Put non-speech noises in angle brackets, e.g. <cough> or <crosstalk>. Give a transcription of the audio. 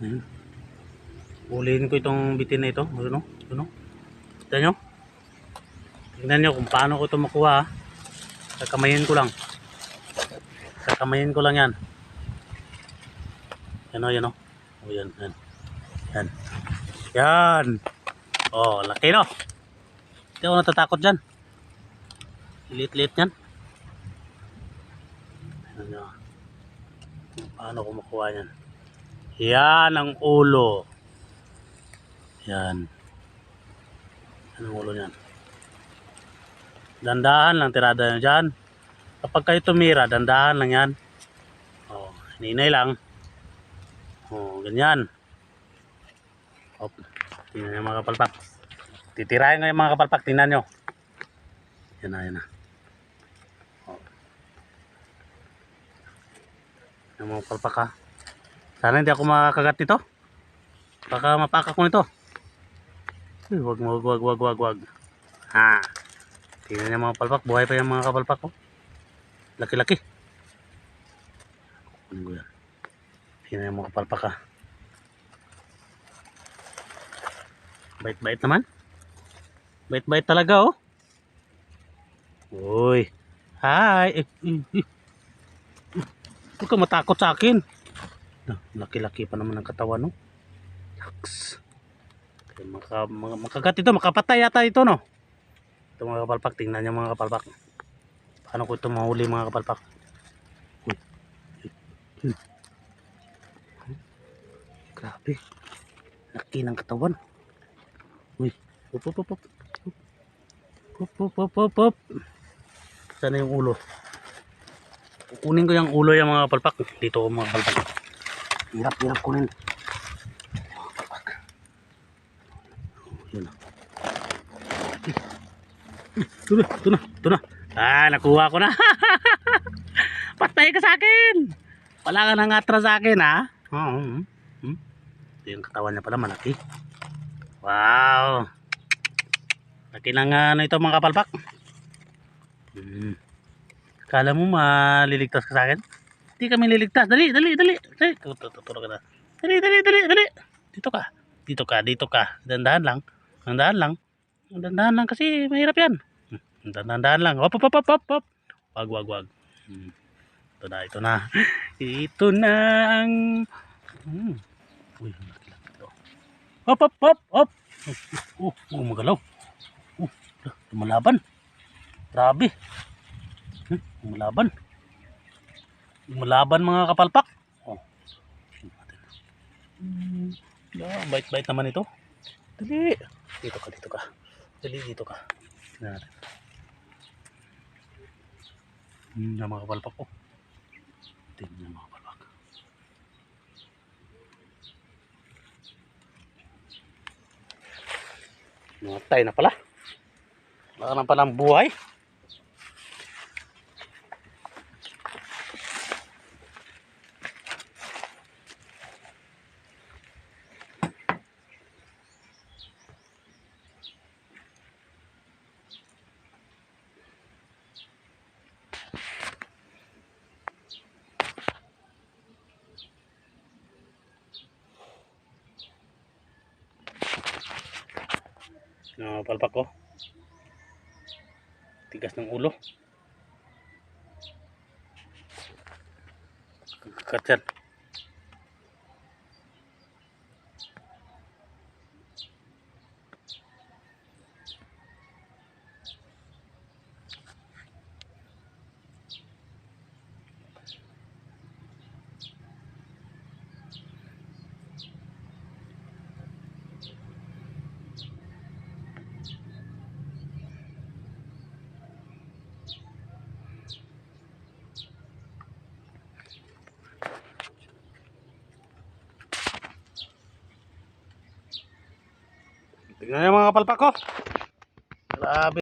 Ayun. Ulihin ko itong bitin na ito. Ano? Ano? Tignan nyo. Tignan nyo kung paano ko ito makuha. Kakamayin ko lang. Kakamayin ko lang yan. Yan o, yan o. O yan, yan. Yan. Yan. Oh, laki no. Hindi ako natatakot dyan. Liit-liit yan. Ano nyo. Paano ko makuha yan. Yan ang ulo. Yan. Anong ulo niyan? Dandahan lang tirada nyo dyan. Kapag kayo tumira, dandahan lang yan. Oh, ninay lang. Oh, ganyan. Hop. Tingnan nyo mga kapalpak. Titirahin yung mga kapalpak. Tingnan nyo. Yan na, yan na. Oh. Yung mga kapalpak ha. Sana hindi ako makakagat nito. Baka mapaka ko nito. Uy, wag, wag, wag, wag, wag, wag. Ha. Tingnan niyo mga palpak. Buhay pa yung mga kapalpak ko. Laki-laki. Kunin yan. Tingnan niyo mga kapalpak ha. Bait-bait naman. Bait-bait talaga oh. Uy. Hi. Eh, <laughs> eh. Huwag ka matakot sa akin. Laki-laki pa naman ang katawan, no? Laks. Kaya Maka, mga, makagat ito, makapatay yata ito, no? Ito mga kapalpak, tingnan niyo mga kapalpak. Paano ko ito mahuli mga kapalpak? Uy. Grabe. Laki ng katawan. Uy. Up, up, up, up. Up, up, up, up, up. Sana yung ulo. Kukunin ko yung ulo yung mga kapalpak. Dito mga kapalpak. Hirap, hirap kunin. Yun na. Ito na, ito na, ito na. Ah, nakuha ko na. <laughs> Patay ka sa akin. Wala ka nang atras sa akin, ha? Oo. Hmm. Hmm. Ito yung katawan niya pala, malaki. Wow. Laki ng ano ito mga kapalpak. Hmm. Kala mo maliligtas ka sa akin? Hindi kami liligtas. Dali, dali, dali. Dali, ka na. Dali, dali, dali, dali. Dito ka. Dito ka, dito ka. Dandahan lang. Dandahan lang. Dandahan lang kasi mahirap yan. Dandahan lang. Hop, hop, hop, hop, hop. Wag, wag, wag. Hmm. Ito na, ito na. Ito na ang... Hmm. Uy, ang laki lang ito. Hop, hop, hop, hop. Oh, oh, oh magalaw. Oh, lumalaban. Grabe. Hmm, lumalaban. Lumalaban mga kapalpak. Oh. tingnan. Hmm, bait-bait naman ito. Dali. Dito ka, dito ka. Dali, dito ka. Tingnan natin. Yung mga kapalpak ko. Tingnan yung mga kapalpak. Namatay na pala. Wala na palang buhay. No, palpak ko. Tigas ng ulo. Kakat Tignan niyo mga palpak ko. Grabe.